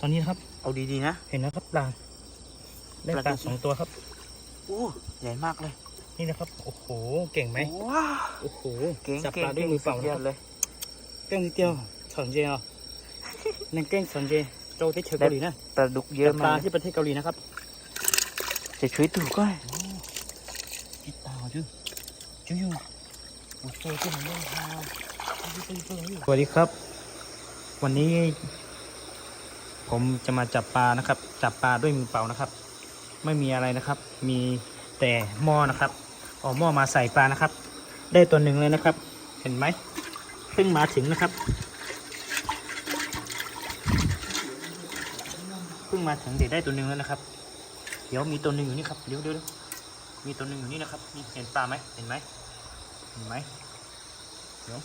ตอนนี้นะครับ เอาดีๆนะ เห็นนะครับปลาได้ปลาปลากี่สองตัวครับโอ้ใหญ่มากเลย นี่นะครับ โอ้โห เก่งไหมว้าวโอ้โหเก่งจับเก่ปงลาด้วยมือเปล่าสุดนะยคอรับดเลยเก่งนิดเดียวสอนเจอะนั่นเก่งสอนเจโจที่เกาหลีนะปลาดุกเยอะจับปลามากที่ประเทศเกาหลีนะครับจะช่วยถูกก็อีตาจื้อจื้ออยู่โอ้โหจื้อมันเรื่องฮาสวัสดีครับ วันนี้ ผมจะมาจับปลานะครับ จับปลาด้วยมือเปล่านะครับ ไม่มีอะไรนะครับ มีแต่หม้อนะครับเอาหม้อมาใส่ปลานะครับ ได้ตัวหนึ่งเลยนะครับ เห็นไหมเพิ่งมาถึงนะครับเพิ่งมาถึงเด็กได้ตัวหนึ่งแล้วนะครับ เดี๋ยวมีตัวหนึ่งอยู่นี่ครับเดี๋ยวเดี๋ยวมีตัวหนึ่งอยู่นี่นะครับนี่เห็นปลาไหมเห็นไหมเห็นไหมเดี๋ยว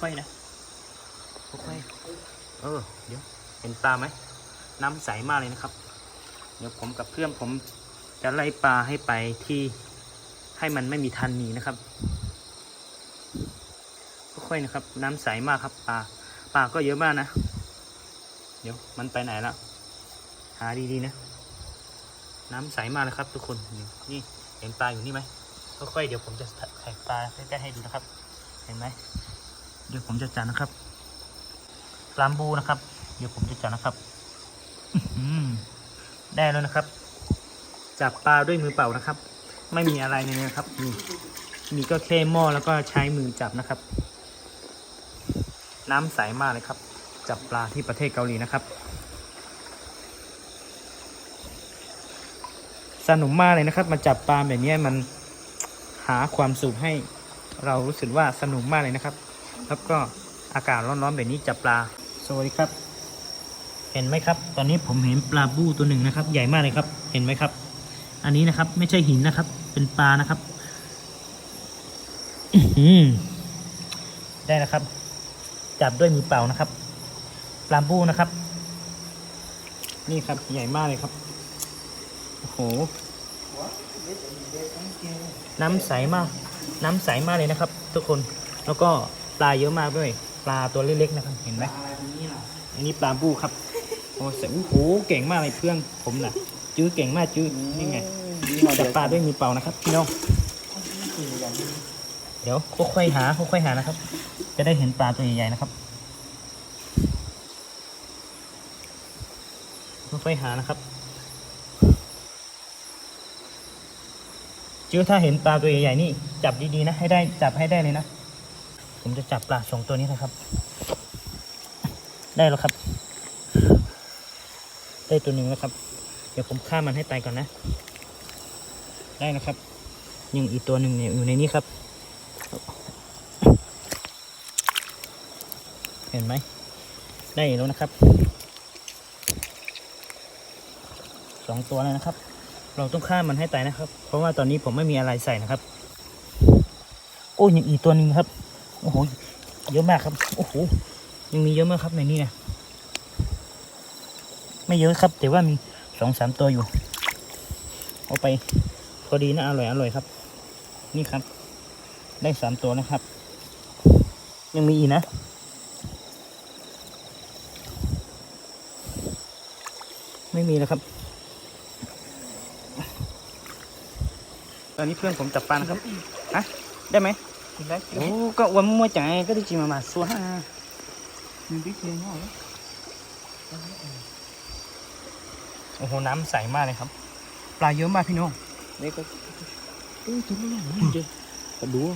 ค่อยๆนะค่อยๆเออเดี๋ยว เห็นปลาไหมน้ำใสมากเลยนะครับ เดี๋ยวผมกับเพื่อนผมจะไล่ปลาให้ไปที่ให้มันไม่มีทันหนีนะครับค่อยๆนะครับ น้ำใสมากครับปลาปลาก็เยอะมากนะ เดี๋ยวมันไปไหนแล้วหาดีๆนะ น้ำใสมากเลยครับ ทุกคนนี่เห็นปลาอยู่นี่ไหมค่อยๆเดี๋ยวผมจะแข่ปลาใกล้ๆให้ดูนะครับ เห็นไหมเดี๋ยวผมจะจัดนะครับลามบูนะครับ เดี๋ยวผมจะจัดนะครับได้แล้วนะครับ จับปลาด้วยมือเปล่านะครับ ไม่มีอะไรเลยนะครับนี่มีก็แค่หม้อแล้วก็ใช้มือจับนะครับ น้ำใสมากเลยครับ จับปลาที่ประเทศเกาหลีนะครับ สนุกมากเลยนะครับ มาจับปลาแบบนี้มันหาความสุขให้เรารู้สึกว่าสนุกมากเลยนะครับ แล้วก็อากาศร้อนๆแบบนี้จับปลาสวัสดีครับ เห็นไหมครับ ตอนนี้ผมเห็นปลาบูตัวหนึ่งนะครับ ใหญ่มากเลยครับ เห็นไหมครับ อันนี้นะครับ ไม่ใช่หินนะครับ เป็นปลานะครับอื้อหือได้นะครับ จับด้วยมือเปล่านะครับ ปลาบูนะครับ นี่ครับใหญ่มากเลยครับโอ้โหน้ำใสมาก น้ำใสมากเลยนะครับ ทุกคนแล้วก็ปลาเยอะมากด้วย ปลาตัวเล็กๆนะครับ เห็นไหมอันนี้ปลาบูครับ โอ้โหโอ้โหเก่งมากเลยเพื่อนผมน่ะ จื้อเก่งมากจื้อนี่ไงจับปลาด้วยมือเปล่านะครับพี่น้องเดี๋ยวค่อยๆหาค่อยๆหานะครับ จะได้เห็นปลาตัวใหญ่ๆนะครับค่อยๆหานะครับจื้อถ้าเห็นปลาตัวใหญ่ๆนี่จับดีๆนะให้ได้จับให้ได้เลยนะ ผมจะจับปลาสองตัวนี้นะครับ ได้แล้วครับ ได้ตัวหนึ่งแล้วครับ เดี๋ยวผมฆ่ามันให้ตายก่อนนะ ได้นะครับ ยังอีกตัวหนึ่งเนี่ยอยู่ในนี้ครับ เห็นไหม ได้แล้วนะครับ สองตัวแล้วนะครับ เราต้องฆ่ามันให้ตายนะครับ เพราะว่าตอนนี้ผมไม่มีอะไรใส่นะครับ โอ้ยังอีกตัวหนึ่งครับ โอ้โห เยอะมากครับ โอ้โห ยังมีเยอะมากครับในนี้นะ ไม่เยอะครับ แต่ว่ามีสองสามตัวอยู่ เอาไปพอดีนะอร่อยอร่อยครับ นี่ครับ ได้สามตัวนะครับ ยังมีอีกนะไม่มีแล้วครับ ตอนนี้เพื่อนผมจับปลานะครับฮะได้ไหมโอ้ก็วันมั่วจังไงก็ได้จีมามาสัวฮะมันบิ๊กเลยเนาะ โอ้โหน้ำใสมากเลยครับ ปลาเยอะมากพี่น้องนี่ก็โอ้ตัวนี้มันเจ๊กระดูก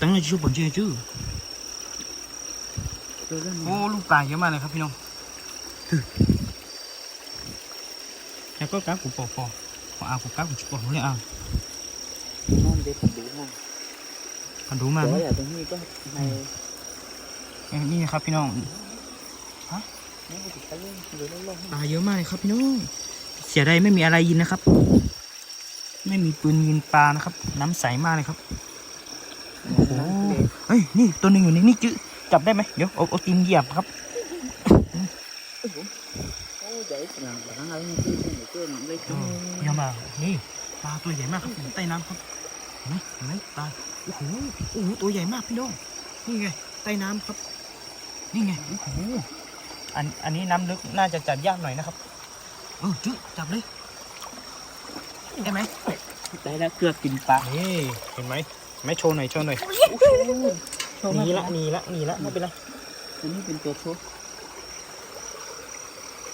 ตั้งใจชูบนเจจื้อตัวนั้นโอ้ลูกปลาเยอะมากเลยครับพี่น้องแล้วก็ก้ากูปอปอขอเอากูก้ากูจุปอเลยเอานั่นเด็กกระดูกมันพันรู้มาแต่ไหมว่าอย่างตรงนี้ก็ในเอ้ยนี่นะครับพี่น้องนี่ก็ติดกันเลยเดี๋ยวเราลอง ปลาเยอะมากเลยครับพี่น้องเสียดายไม่มีอะไรยินนะครับ ไม่มีปืนยิงปลานะครับ น้ำใสมากเลยครับโอ้โหเฮ้ยนี่ตัวหนึ่งอยู่ในนี่จื้อจับได้ไหมเดี๋ยวเอาเอาตีนเหยียบครับโอ้ใหญ่ขนาดนั้นอะไรนี่คือเป็นเพื่อนเลยเออเยี่ยมมากนี่ปลาตัวใหญ่มากครับอยู่ใต้น้ำครับเห็นไหมเห็นไหมปลาโอ้โหโอ้โหตัวใหญ่มากพี่น้องนี่ไงใต้น้ำครับ นี่ไงโอ้โห อันอันนี้น้ำลึกน่าจะจับยากหน่อยนะครับเออจุ๊จับเลยได้ไหมได้แล้วเกือบกินปลานี่เห็นไหมไม่โชว์หน่อยโชว์หน่อยโชว์หมานีละหนีละหนีละไม่เป็นไรตัวนี้เป็นตัวโชว์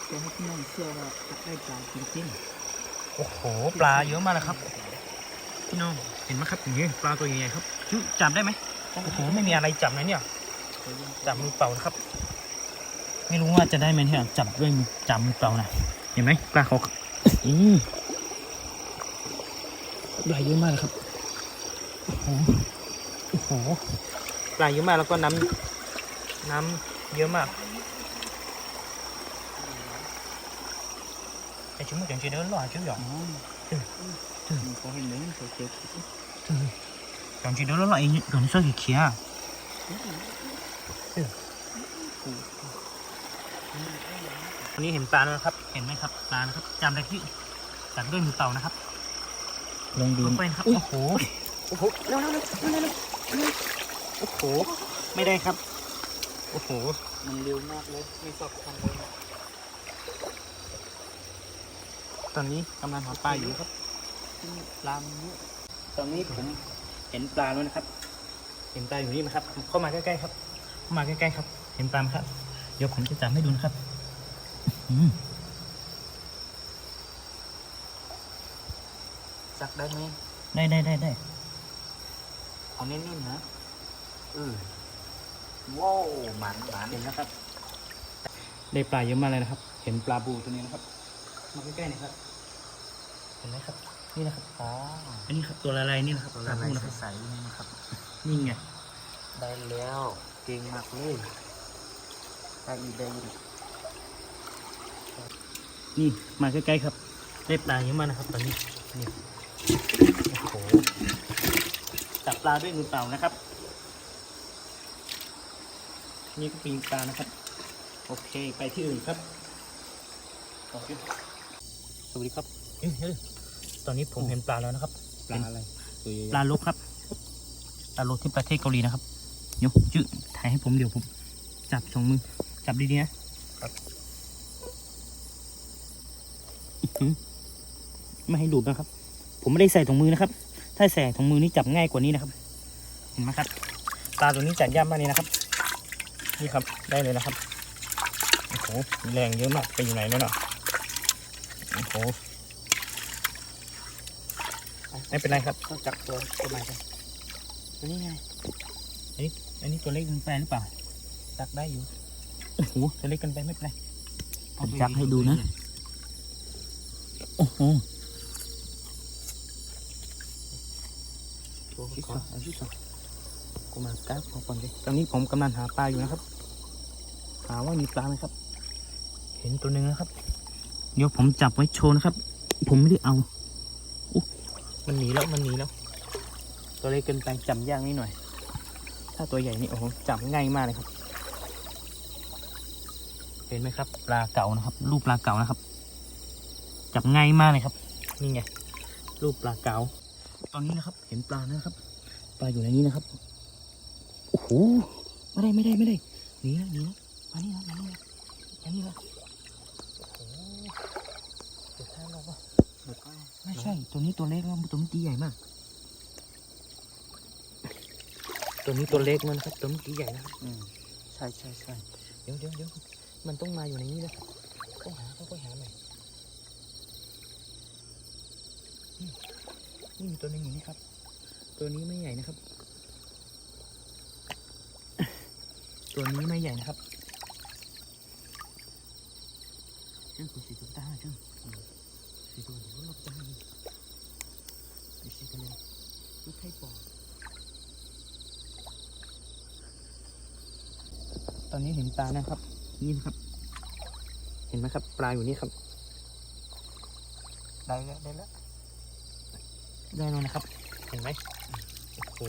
จะให้พี่น้องเชื่อว่าจะได้ปลาจริงโอ้โหปลาเยอะมากเลยครับพี่น้องเห็นไหมครับอย่างนี้ปลาตัวใหญ่ๆครับจุ๊จับได้ไหมๆโอ้โหไม่มีอะไรจับนะเนี่ยจับมือเปล่านะครับ ไม่รู้ว่าจะได้ไหมเนี่ยจับด้วยมือจับมือเปล่านะเห็นไหมปลาเขาอืมปลาเยอะมากเลยครับโอ้โหโอ้โหปลาเยอะมากแล้วก็น้ำน้ำเยอะมากไอ้ชิ้นมันอย่างเช่นเดินหล่อชิ้นหยองอ๋อเขาเห็นเลยเขาเจ็บอย่างเช่นเดินหล่อไอ้ก่อนที่เขาเขียวั นนี้เห็นปลาแล้วนะครับ เห็นไหมครับปลานะครับจำได้ที่จับด้วยมือเปล่านะครับลองดูลงไปนะครับโอ้โหโอ้โหเร็วเร็วเร็วเร็วเร็วเร็วโอ้โห ไม่ได้ครับ โอ้โห มันเร็วมากเลยไม่สอบทันเลยตอนนี้กำลังหาปลาอยู่ครับปลามันเยอะตอนนี้ผมเห็นปลาแล้วนะครับ เห็นปลาอยู่นี่ไหมครับ เข้ามาใกล้ๆครับ เข้ามาใกล้ๆครับ เห็นปลาไหมครับ เดี๋ยวผมจะจับให้ดูนะครับอืม จักได้ไหมได้ได้ได้ได้เอาเน้นๆนะเออว้าวหมันหมันเห็นแล้วครับ ได้ปลาเยอะมากเลยนะครับ เห็นปลาบูตัวนี้นะครับ มาใกล้ๆหน่อยครับ เห็นไหมครับ นี่นะครับอ๋ออันนี้ครับตัวอะไรนี่นะครับตัวปลาอะไรบูนะครับใสๆนี่นะครับ นี่ไง ได้แล้ว เก่งมากเลยได้อีกได้อีก นี่มาใกล้ๆครับได้ปลาเยอะมากนะครับ ตอนนี้นี่โอ้โหจับปลาด้วยมือเปล่านะครับ นี่ก็ปีนปลานะครับ โอเคไปที่อื่นครับโอเคสวัสดีครับเฮ้ยเฮ้ยตอนนี้ผมเห็นปลาแล้วนะครับ ปลาอะไรตัวใหญ่ปลาลกครับปลาลกที่ประเทศเกาหลีนะครับเดี๋ยวจื้อถ่ายให้ผมเดี๋ยวผม จับสองมือจับดีๆนะอื้อหือ ไม่ให้หลุดนะครับ ผมไม่ได้ใส่ถุงมือนะครับ ถ้าใส่ถุงมือนี่จับง่ายกว่านี้นะครับ เห็นไหมครับ ปลาตัวนี้จับยากมากเลยนะครับ นี่ครับ ได้เลยนะครับ โอ้โหมีแรงเยอะมาก ไปอยู่ไหนแล้วเนาะโอ้โห ไม่เป็นไรครับๆต้องจับตัวตัวไหนกันตัวนี้ไงอันนี้ตัวเล็กเกินไปหรือเปล่าจักได้อยู่ โอ้โห ตัวเล็กเกินไปไม่เป็นไรผมจับให้ดูนะ โอ้โหตัวที่ขสอองอันที่สองกูมาก้าพอก่อนเลยตอนนี้ผมกำลังหาปลาอยู่นะครับ หาว่ามีปลาไหมครับ เห็นตัวหนึ่งนะครับ เดี๋ยวผมจับไว้โชว์นะครับ ผมไม่ได้เอาอุ๊ยมันหนีแล้วมันหนีแล้ว ตัวเล็กเกินไปจำยากนิดหน่อย ถ้าตัวใหญ่นี่โอ้โหจับง่ายมากเลยครับ เห็นไหมครับ ปลาเก๋านะครับ รูปปลาเก๋านะครับ จับง่ายมากเลยครับ นี่ไงรูปปลาเก๋าตอนนี้นะครับ เห็นปลานะครับ ปลาอยู่ในนี้นะครับโอ้โหไม่ได้ไม่ได้ไม่ได้หนีนะหนีนะมานี่นะมานี่นะมานี่นะโอ้โหเดี๋ยวถ้าเราก็เดี๋ยวก็ไม่ใช่ ตัวนี้ตัวเล็กนะตัวเมื่อกี้ใหญ่มาก ตัวนี้ตัวเล็กมันนะครับตัวเมื่อกี้ใหญ่นะครับอืมใช่ใช่ใช่เดี๋ยวเดี๋ยวเดี๋ยวมันต้องมาอยู่ในนี้นะครับต้องหาต้องไปหาใหม่นี่ นี่มีตัวหนึงอยู่นี่ครับ ตัวนี้ไม่ใหญ่นะครับ ตัวนี้ไม่ใหญ่นะครับเจ้าตัวสีตัวตาเจ้าอืมสีตัวเดี๋ยวราจะให้ดูไปสีกันเลยลูกไข่ปอตอนนี้เห็นปลานะครับ นี่นะครับ เห็นไหมครับ ปลาอยู่นี่ครับ ได้แล้วได้แล้ว ได้แล้วนะครับ เห็นไหมโอ้โห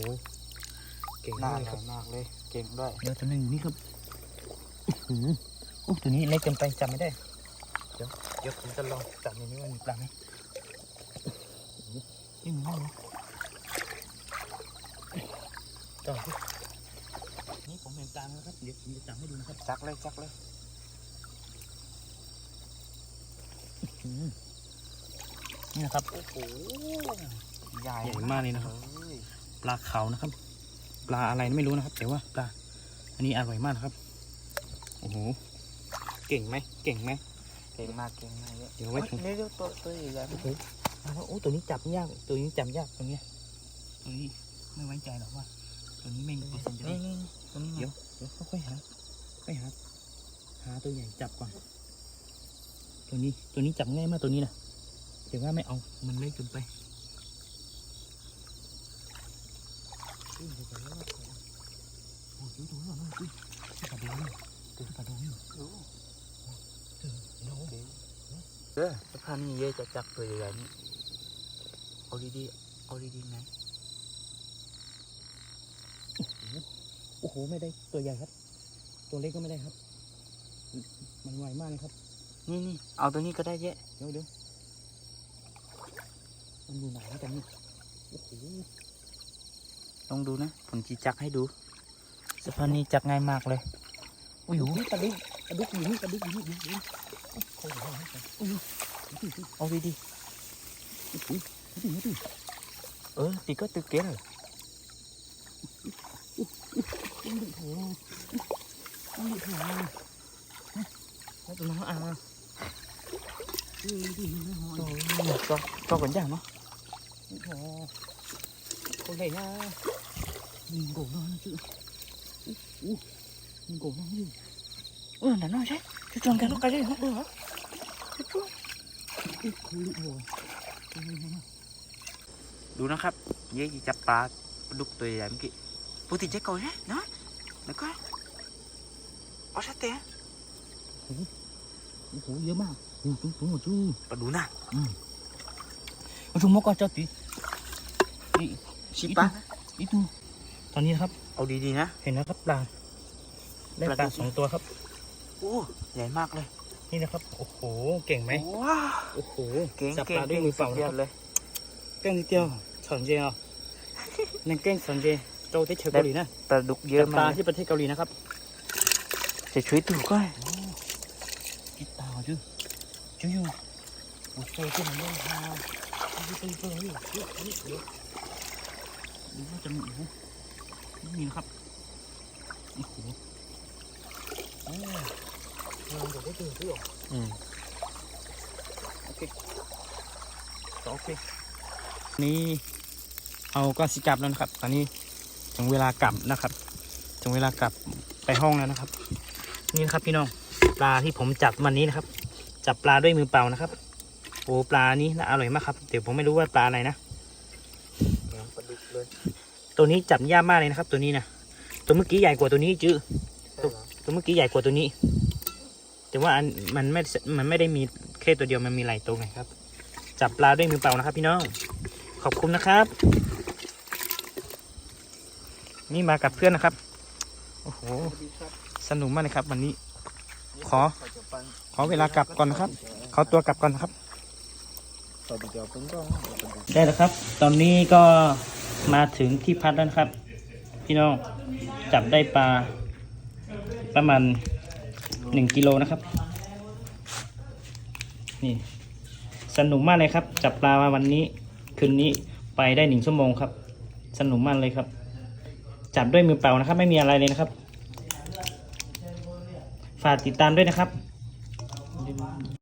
เก่งน่ามากเลยครับมากเลย เก่งด้วย เดี๋ยวตัวหนึงอยู่นี่ครับอื้อหือโอ้ตัวนี้เล็กเกินไปจำไม่ได้ เดี๋ยวเดี๋ยวผมจะลองจับในนี้ว่ามีปลาไหมโอ้โหนี่มันง่ายนะต่อที่นี่ผมเห็นปลาแล้วครับเดี๋ยวผมจะจับให้ดูนะครับ จักเลยจักเลยหือนี่นะครับ โอ้โห ใหญ่ใหญ่มากเลยนะครับเฮ้ยปลาเขานะครับ ปลาอะไรไม่รู้นะครับแต่ว่าปลา อันนี้อร่อยมากนะครับ โอ้โห เก่งไหม เก่งไหมเก่งมากเก่งมากเยอะเดี๋ยวไว้ถุงเฮ้ยเดี๋ยวตัวตัวใหญ่ๆโอ้โหเอาแล้วโอ้ตัวนี้จับยาก ตัวนี้จับยากตัวเนี้ยตัวนี้ไม่ไว้ใจหรอกว่า ตัวนี้ไม่มีเปอร์เซ็นต์จะได้นี่นี่ตัวนี้เดี๋ยวเดี๋ยวค่อยๆหาค่อยหาหาตัวใหญ่จับก่อน ตัวนี้ตัวนี้จับง่ายมากตัวนี้นะแต่ว่าไม่เอา มันเล็กเกินไปอุ้ย เดี๋ยวก่อนนะโอ้ยดูดูดูดูดูดูกระโดดนี่ดูกระโดดนี่โอ้เยออสะพานนี่เยอะจะจับตัวใหญ่ๆนี่เอาดีๆเอาดีๆไหมโอ้โหไม่ได้ตัวใหญ่ครับ ตัวเล็กก็ไม่ได้ครับ มันไวมากเลยครับ นี่นี่เอาตัวนี้ก็ได้เยอะเดี๋ยวเดี๋ยวมันอยู่ไหนวะตอนนี้โอ้โห ลองดูนะ ผมจีจักให้ดูสะพานนี้จักง่ายมากเลยอุ้ยโอ้โหปลาดุกปลาดุกอยู่นี่ปลาดุกอยู่นี่อยู่นี่โอ้โหโอ้โหดูดิเอาดีดูดิดูดิๆเออตีก็ตึกเกลดูดิโอ้โหดูดิโอ้โหแล้วตัวน้องอะดูดิดูดิตัวตัวตัวกันย่างเนาะโอ้โหคนไหนนะ nhìn cổ nó chứ Ú, ú, nhìn cổ nó chứ เออนั่นน่ะใช่จะจองกันลูกกันเลยเหรอเออ Ú, khối lượng rồi Ôi, nó nào. ดูนะครับเย้จีจับปลาปลาดุกตัวใหญ่เมื่อกี้ปกติจะเก่าใช่เนาะแล้วก็เอาชัดเตะ Ôi, khối nhớ mà Ui, chúng chúng một chú ปลาดูน่ะ Ôi, chúng móc con cho tí Ý, ชิปลา ý tu ตอนนี้นะครับ เอาดีๆนะ เห็นแล้วครับปลาได้ปลาปลาดูสิสองตัวครับโอ้ใหญ่มากเลย นี่นะครับ โอ้โห เก่งไหมว้าวโอ้โห เก่งจับเก่ปงลาด้วยมือเปล่าสุดนะยคอรับดเลยเก่งนิดเดียวสอนเจอะนั่นเก่งสอนเจโตที่เกาหลีนะปลาดุกเยอะจับปลามากที่ประเทศเกาหลีนะครับ จะช่วยถูกก็ ít tàu chứ chứ chứ một xe trên này lên ha đi đi đi đi đi đi đi đúng nó chậm nhủ nhìn khắp โอ้ โหโอ้เราจะได้เจอด้วยอืมโอเคโอเค นี่เอาก็สิกลับแล้วนะครับ ตอนนี้ถึงเวลากลับนะครับ ถึงเวลากลับไปห้องแล้วนะครับ นี่นะครับพี่น้อง ปลาที่ผมจับวันนี้นะครับ จับปลาด้วยมือเปล่านะครับ โอ้ปลานี้น่าอร่อยมากครับ เดี๋ยวผมไม่รู้ว่าปลาอะไรนะปลาดุกเลย ตัวนี้จับยากมากเลยนะครับ ตัวนี้นะตัวเมื่อกี้ใหญ่กว่าตัวนี้จื้อตัวเมื่อกี้ใหญ่กว่าตัวนี้ แต่ว่าอันมันไม่มันไม่ได้มีแค่ตัวเดียวมันมีหลายตัวไงครับ จับปลาด้วยมือเปล่านะครับ พี่น้องขอบคุณนะครับ นี่มากับเพื่อนนะครับโอ้โหสนุกมากเลยครับ วันนี้ ขอ ขอเวลากลับก่อนนะครับ ขอตัวกลับก่อนนะครับได้แล้วครับ ตอนนี้ก็ มาถึงที่พักแล้วนะครับ พี่น้องจับได้ปลา ประมาณหนึ่งกิโลนะครับ นี่ สนุกมากเลยครับ จับปลามาวันนี้ คืนนี้ไปได้หนึ่งชั่วโมงครับ สนุกมากเลยครับ จับด้วยมือเปล่านะครับ ไม่มีอะไรเลยนะครับ ฝากติดตามด้วยนะครับ